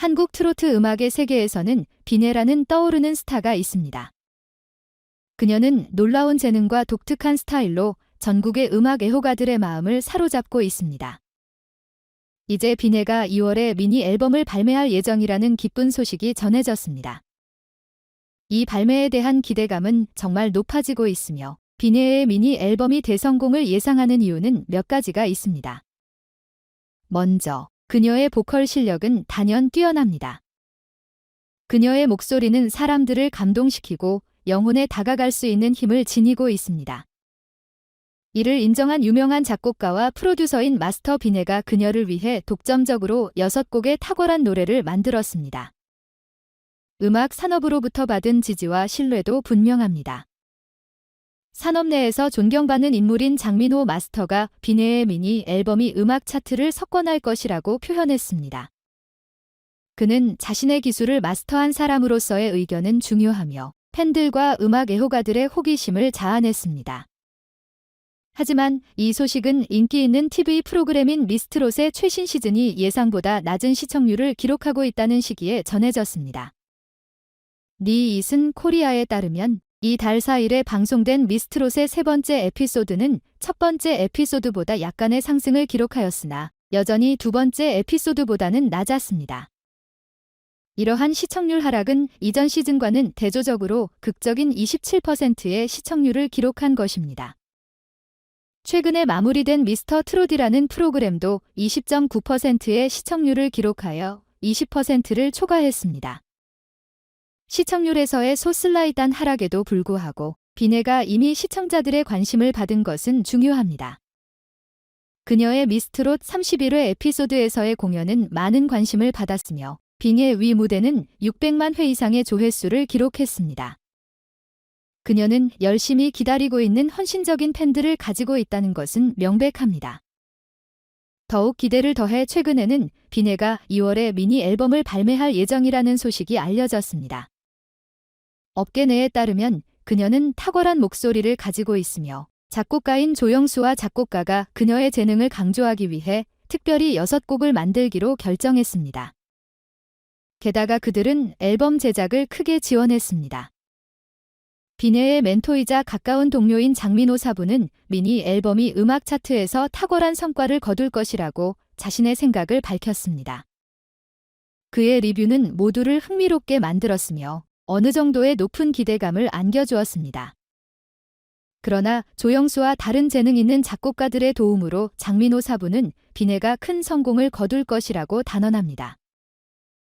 한국 트로트 음악의 세계에서는 비네라는 떠오르는 스타가 있습니다. 그녀는 놀라운 재능과 독특한 스타일로 전국의 음악 애호가들의 마음을 사로잡고 있습니다. 이제 비네가 2월에 미니 앨범을 발매할 예정이라는 기쁜 소식이 전해졌습니다. 이 발매에 대한 기대감은 정말 높아지고 있으며 비네의 미니 앨범이 대성공을 예상하는 이유는 몇 가지가 있습니다. 먼저, 그녀의 보컬 실력은 단연 뛰어납니다. 그녀의 목소리는 사람들을 감동시키고 영혼에 다가갈 수 있는 힘을 지니고 있습니다. 이를 인정한 유명한 작곡가와 프로듀서인 마스터 비네가 그녀를 위해 독점적으로 6곡의 탁월한 노래를 만들었습니다. 음악 산업으로부터 받은 지지와 신뢰도 분명합니다. 산업 내에서 존경받는 인물인 장민호 마스터가 비네의 미니 앨범이 음악 차트를 석권할 것이라고 표현했습니다. 그는 자신의 기술을 마스터한 사람으로서의 의견은 중요하며 팬들과 음악 애호가들의 호기심을 자아냈습니다. 하지만 이 소식은 인기 있는 TV 프로그램인 미스트롯의 최신 시즌이 예상보다 낮은 시청률을 기록하고 있다는 시기에 전해졌습니다. 리 이슨 코리아에 따르면 이달 4일에 방송된 미스트롯의 세 번째 에피소드는 첫 번째 에피소드보다 약간의 상승을 기록하였으나 여전히 두 번째 에피소드보다는 낮았습니다. 이러한 시청률 하락은 이전 시즌과는 대조적으로 극적인 27%의 시청률을 기록한 것입니다. 최근에 마무리된 미스터 트롯이라는 프로그램도 20.9%의 시청률을 기록하여 20%를 초과했습니다. 시청률에서의 소슬라이단 하락에도 불구하고 비네가 이미 시청자들의 관심을 받은 것은 중요합니다. 그녀의 미스트롯 31회 에피소드에서의 공연은 많은 관심을 받았으며 빙의 위 무대는 600만 회 이상의 조회수를 기록했습니다. 그녀는 열심히 기다리고 있는 헌신적인 팬들을 가지고 있다는 것은 명백합니다. 더욱 기대를 더해 최근에는 비네가 2월에 미니 앨범을 발매할 예정이라는 소식이 알려졌습니다. 업계 내에 따르면 그녀는 탁월한 목소리를 가지고 있으며 작곡가인 조영수와 작곡가가 그녀의 재능을 강조하기 위해 특별히 6곡을 만들기로 결정했습니다. 게다가 그들은 앨범 제작을 크게 지원했습니다. 비네의 멘토이자 가까운 동료인 장민호 사부는 미니 앨범이 음악 차트에서 탁월한 성과를 거둘 것이라고 자신의 생각을 밝혔습니다. 그의 리뷰는 모두를 흥미롭게 만들었으며 어느 정도의 높은 기대감을 안겨주었습니다. 그러나 조영수와 다른 재능 있는 작곡가들의 도움으로 장민호 사부는 비네가 큰 성공을 거둘 것이라고 단언합니다.